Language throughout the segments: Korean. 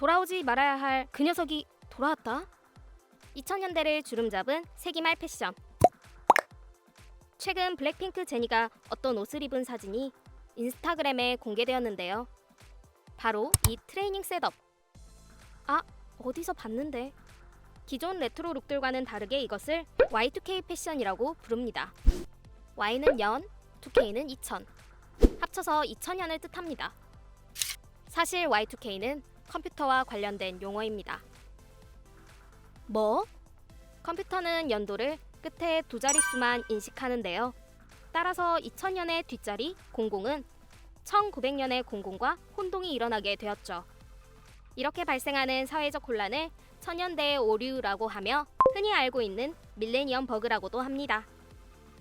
돌아오지 말아야 할 그 녀석이 돌아왔다. 2000년대를 주름 잡은 세기말 패션. 최근 블랙핑크 제니가 어떤 옷을 입은 사진이 인스타그램에 공개되었는데요. 바로 이 트레이닝 셋업. 아, 어디서 봤는데. 기존 레트로 룩들과는 다르게 이것을 Y2K 패션이라고 부릅니다. Y는 연, 2K는 2000. 합쳐서 2000년을 뜻합니다. 사실 Y2K는 컴퓨터와 관련된 용어입니다. 뭐? 컴퓨터는 연도를 끝에 두 자릿수만 인식하는데요. 따라서 2000년의 뒷자리 00은 1900년의 00과 혼동이 일어나게 되었죠. 이렇게 발생하는 사회적 혼란을 천연대의 오류라고 하며 흔히 알고 있는 밀레니엄 버그라고도 합니다.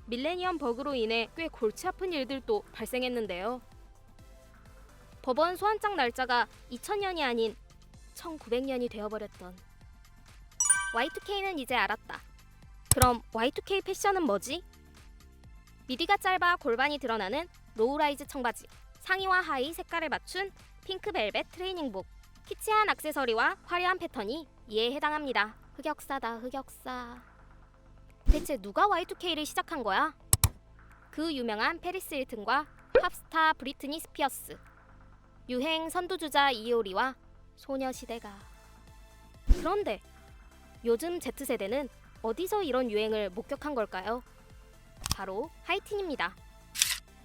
밀레니엄 버그로 인해 꽤 골치 아픈 일들도 발생했는데요. 법원 소환장 날짜가 2000년이 아닌 1900년이 되어버렸던 Y2K는 이제 알았다. 그럼 Y2K 패션은 뭐지? 미디가 짧아 골반이 드러나는 로우라이즈 청바지, 상의와 하의 색깔을 맞춘 핑크 벨벳 트레이닝복, 키치한 악세서리와 화려한 패턴이 이에 해당합니다. 흑역사다 흑역사. 대체 누가 Y2K를 시작한 거야? 그 유명한 페리스 힐튼과 팝스타 브리트니 스피어스, 유행 선두주자 이효리와 소녀시대가. 그런데 요즘 Z세대는 어디서 이런 유행을 목격한 걸까요? 바로 하이틴입니다.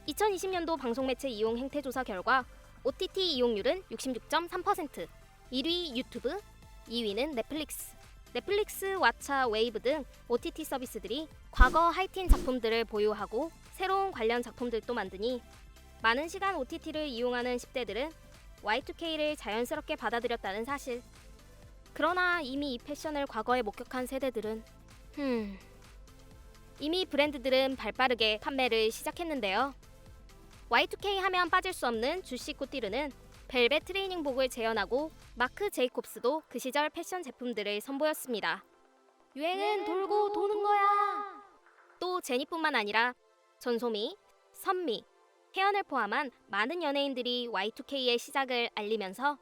2020년도 방송매체 이용 행태조사 결과 OTT 이용률은 66.3%, 1위 유튜브, 2위는 넷플릭스. 넷플릭스, 왓챠, 웨이브 등 OTT 서비스들이 과거 하이틴 작품들을 보유하고 새로운 관련 작품들도 만드니 많은 시간 OTT를 이용하는 10대들은 Y2K를 자연스럽게 받아들였다는 사실. 그러나 이미 이 패션을 과거에 목격한 세대들은 흠 이미 브랜드들은 발빠르게 판매를 시작했는데요. Y2K 하면 빠질 수 없는 주시 코티르는 벨벳 트레이닝복을 재현하고 마크 제이콥스도 그 시절 패션 제품들을 선보였습니다. 유행은 돌고 도는 거야. 또 제니뿐만 아니라 전소미, 선미, 태연을 포함한 많은 연예인들이 Y2K의 시작을 알리면서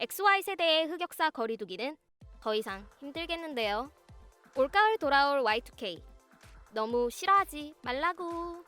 XY 세대의 흑역사 거리두기는 더 이상 힘들겠는데요. 올가을 돌아올 Y2K 너무 싫어하지 말라고.